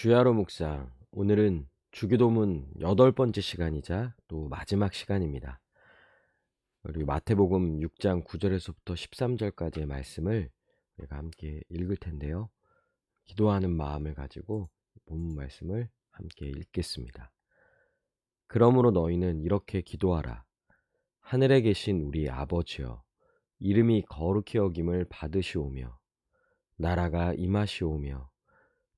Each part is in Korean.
주야로 묵상. 오늘은 주기도문 여덟 번째 시간이자 또 마지막 시간입니다. 우리 마태복음 6장 9절에서부터 13절까지의 말씀을 우리가 함께 읽을 텐데요. 기도하는 마음을 가지고 본문 말씀을 함께 읽겠습니다. 그러므로 너희는 이렇게 기도하라. 하늘에 계신 우리 아버지여, 이름이 거룩히 여김을 받으시오며, 나라가 임하시오며,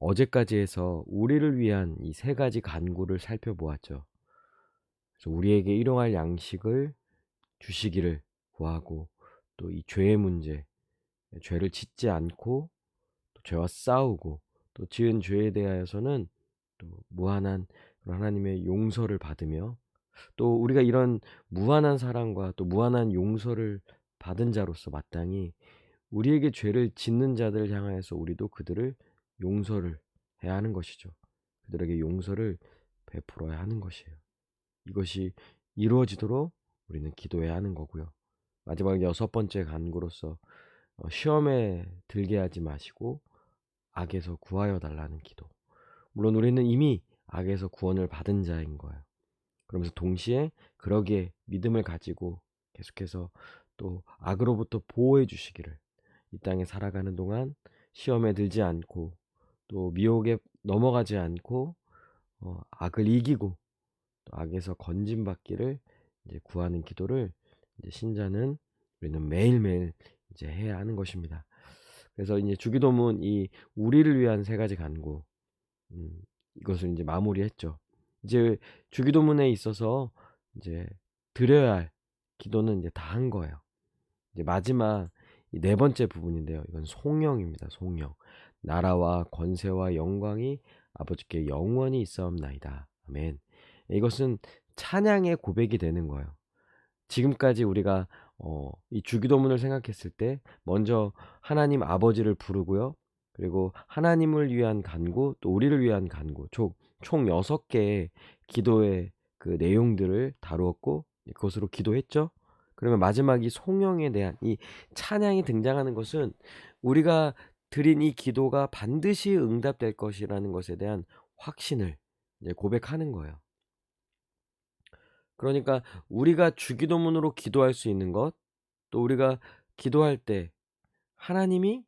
어제까지 해서 우리를 위한 이 세 가지 간구를 살펴보았죠. 그래서 우리에게 일용할 양식을 주시기를 구하고 또 이 죄의 문제, 죄를 짓지 않고 또 죄와 싸우고 또 지은 죄에 대하여서는 또 무한한 하나님의 용서를 받으며 또 우리가 이런 무한한 사랑과 또 무한한 용서를 받은 자로서 마땅히 우리에게 죄를 짓는 자들을 향하여서 우리도 그들을 용서를 해야 하는 것이죠. 그들에게 용서를 베풀어야 하는 것이에요. 이것이 이루어지도록 우리는 기도해야 하는 거고요. 마지막 여섯 번째 간구로서 어, 시험에 들게 하지 마시고 악에서 구하여 달라는 기도. 물론 우리는 이미 악에서 구원을 받은 자인 거예요. 그러면서 동시에 그러기에 믿음을 가지고 계속해서 또 악으로부터 보호해 주시기를 이 땅에 살아가는 동안 시험에 들지 않고 또 미혹에 넘어가지 않고 어, 악을 이기고 또 악에서 건진받기를 이제 구하는 기도를 이제 신자는 우리는 매일매일 이제 해야 하는 것입니다. 그래서 이제 주기도문 이 우리를 위한 세 가지 간구 음, 이것을 이제 마무리했죠. 이제 주기도문에 있어서 이제 드려야 할 기도는 이제 다 한 거예요. 이제 마지막 네 번째 부분인데요. 이건 송영입니다. 송영. 나라와 권세와 영광이 아버지께 영원히 있사옵나이다. 아멘. 이것은 찬양의 고백이 되는 거예요. 지금까지 우리가 어, 이 주기도문을 생각했을 때 먼저 하나님 아버지를 부르고요. 그리고 하나님을 위한 간구, 또 우리를 위한 간구, 총, 총 6개의 기도의 그 내용들을 다루었고 그것으로 기도했죠. 그러면 마지막 이 송영에 대한 이 찬양이 등장하는 것은 우리가 드린 이 기도가 반드시 응답될 것이라는 것에 대한 확신을 고백하는 거예요. 그러니까 우리가 주기도문으로 기도할 수 있는 것, 또 우리가 기도할 때 하나님이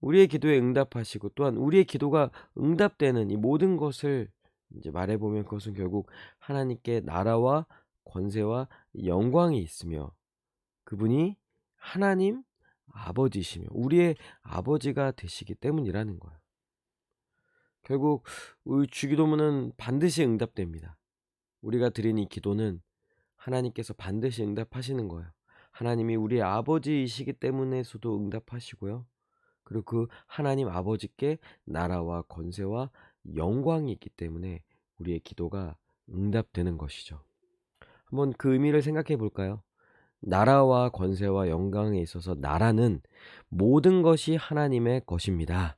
우리의 기도에 응답하시고 또한 우리의 기도가 응답되는 이 모든 것을 이제 말해보면 그것은 결국 하나님께 나라와 권세와 영광이 있으며 그분이 하나님 아버지시며 우리의 아버지가 되시기 때문이라는 거예요. 결국 우리 주기도문은 반드시 응답됩니다. 우리가 드린 이 기도는 하나님께서 반드시 응답하시는 거예요. 하나님이 우리의 아버지이시기 때문에서도 응답하시고요. 그리고 그 하나님 아버지께 나라와 권세와 영광이 있기 때문에 우리의 기도가 응답되는 것이죠. 한번 그 의미를 생각해 볼까요? 나라와 권세와 영광에 있어서 나라는 모든 것이 하나님의 것입니다.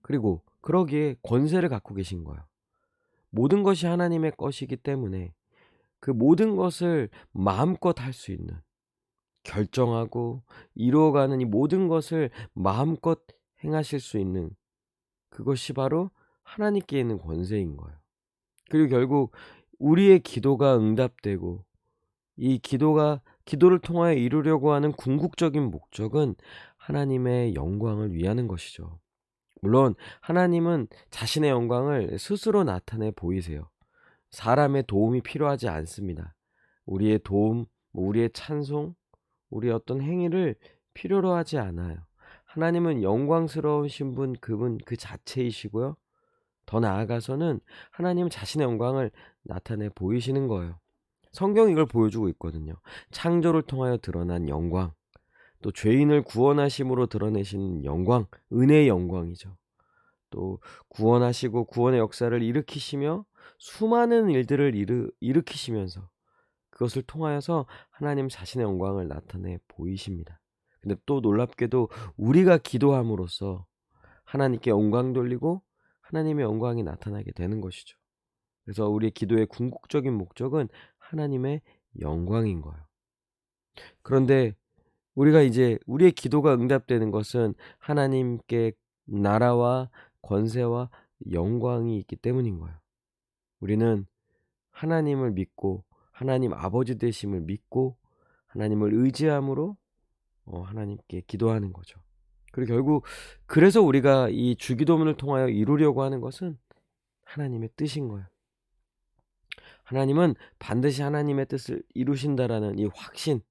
그리고 그러기에 권세를 갖고 계신 거예요. 모든 것이 하나님의 것이기 때문에 그 모든 것을 마음껏 할 수 있는 결정하고 이루어가는 이 모든 것을 마음껏 행하실 수 있는 그것이 바로 하나님께 있는 권세인 거예요. 그리고 결국 우리의 기도가 응답되고 이 기도가 기도를 통하여 이루려고 하는 궁극적인 목적은 하나님의 영광을 위하는 것이죠. 물론 하나님은 자신의 영광을 스스로 나타내 보이세요. 사람의 도움이 필요하지 않습니다. 우리의 도움, 뭐 우리의 찬송, 우리의 어떤 행위를 필요로 하지 않아요. 하나님은 영광스러우신 분, 그분 그 자체이시고요. 더 나아가서는 하나님 자신의 영광을 나타내 보이시는 거예요. 성경이 이걸 보여주고 있거든요. 창조를 통하여 드러난 영광, 또 죄인을 구원하심으로 드러내신 영광, 은혜의 영광이죠. 또 구원하시고 구원의 역사를 일으키시며 수많은 일들을 일으, 일으키시면서 그것을 통하여서 하나님 자신의 영광을 나타내 보이십니다. 근데 또 놀랍게도 우리가 기도함으로써 하나님께 영광 돌리고 하나님의 영광이 나타나게 되는 것이죠. 그래서 우리의 기도의 궁극적인 목적은 하나님의 영광인 거예요. 그런데 우리가 이제 우리의 기도가 응답되는 것은 하나님께 나라와 권세와 영광이 있기 때문인 거예요. 우리는 하나님을 믿고 하나님 아버지 되심을 믿고 하나님을 의지함으로 어, 하나님께 기도하는 거죠. 그리고 결국 그래서 우리가 이 주기도문을 통하여 이루려고 하는 것은 하나님의 뜻인 거예요. 하나님은 반드시 하나님의 뜻을 이루신다라는 이 확신,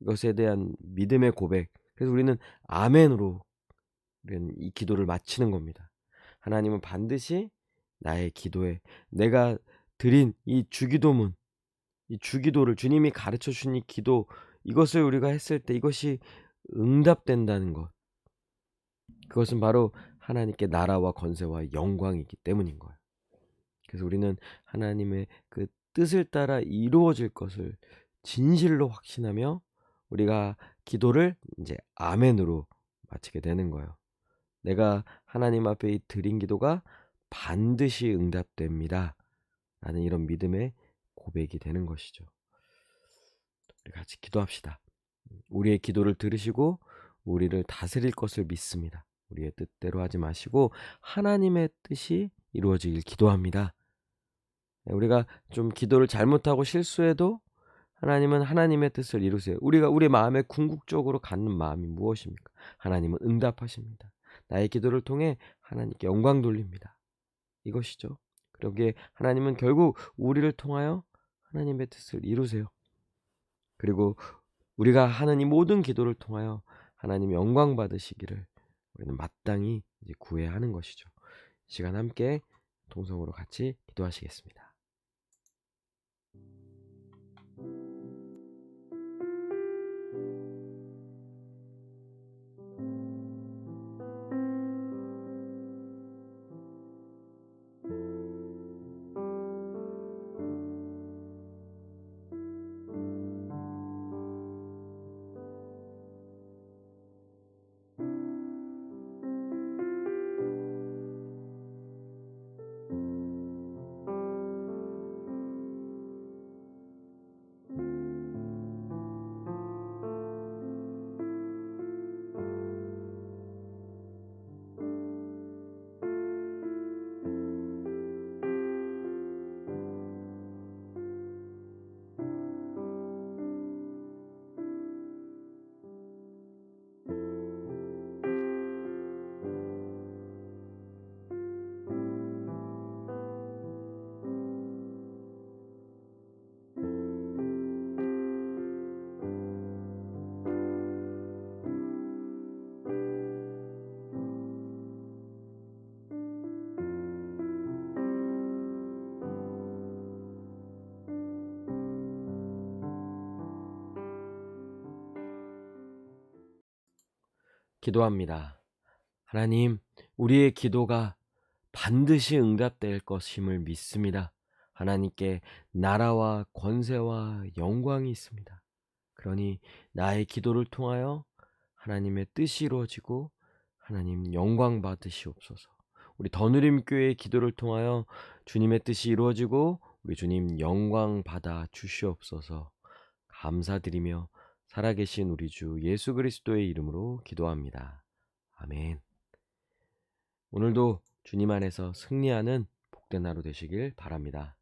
이것에 대한 믿음의 고백. 그래서 우리는 아멘으로 우리는 이 기도를 마치는 겁니다. 하나님은 반드시 나의 기도에 내가 드린 이 주기도문, 이 주기도를 주님이 가르쳐 주신 이 기도, 이것을 우리가 했을 때 이것이 응답된다는 것. 그것은 바로 하나님께 나라와 권세와 영광이기 때문인 거예요. 그래서 우리는 하나님의 그 뜻을 따라 이루어질 것을 진실로 확신하며 우리가 기도를 이제 아멘으로 마치게 되는 거예요. 내가 하나님 앞에 드린 기도가 반드시 응답됩니다. 라는 이런 믿음의 고백이 되는 것이죠. 우리 같이 기도합시다. 우리의 기도를 들으시고 우리를 다스릴 것을 믿습니다. 우리의 뜻대로 하지 마시고 하나님의 뜻이 이루어지길 기도합니다. 네, 우리가 좀 기도를 잘못하고 실수해도 하나님은 하나님의 뜻을 이루세요. 우리가 우리 마음에 궁극적으로 갖는 마음이 무엇입니까? 하나님은 응답하십니다. 나의 기도를 통해 하나님께 영광 돌립니다. 이것이죠. 그러기에 하나님은 결국 우리를 통하여 하나님의 뜻을 이루세요. 그리고 우리가 하는 이 모든 기도를 통하여 하나님 영광 받으시기를 우리는 마땅히 구해야 하는 것이죠. 시간 함께 동성으로 같이 기도하시겠습니다. 기도합니다. 하나님, 우리의 기도가 반드시 응답될 것임을 믿습니다. 하나님께 나라와 권세와 영광이 있습니다. 그러니 나의 기도를 통하여 하나님의 뜻이 이루어지고 하나님 영광 받으시옵소서. 우리 더누림 교회의 기도를 통하여 주님의 뜻이 이루어지고 우리 주님 영광 받아 주시옵소서. 감사드리며 살아계신 우리 주 예수 그리스도의 이름으로 기도합니다. 아멘. 오늘도 주님 안에서 승리하는 복된 하루 되시길 바랍니다.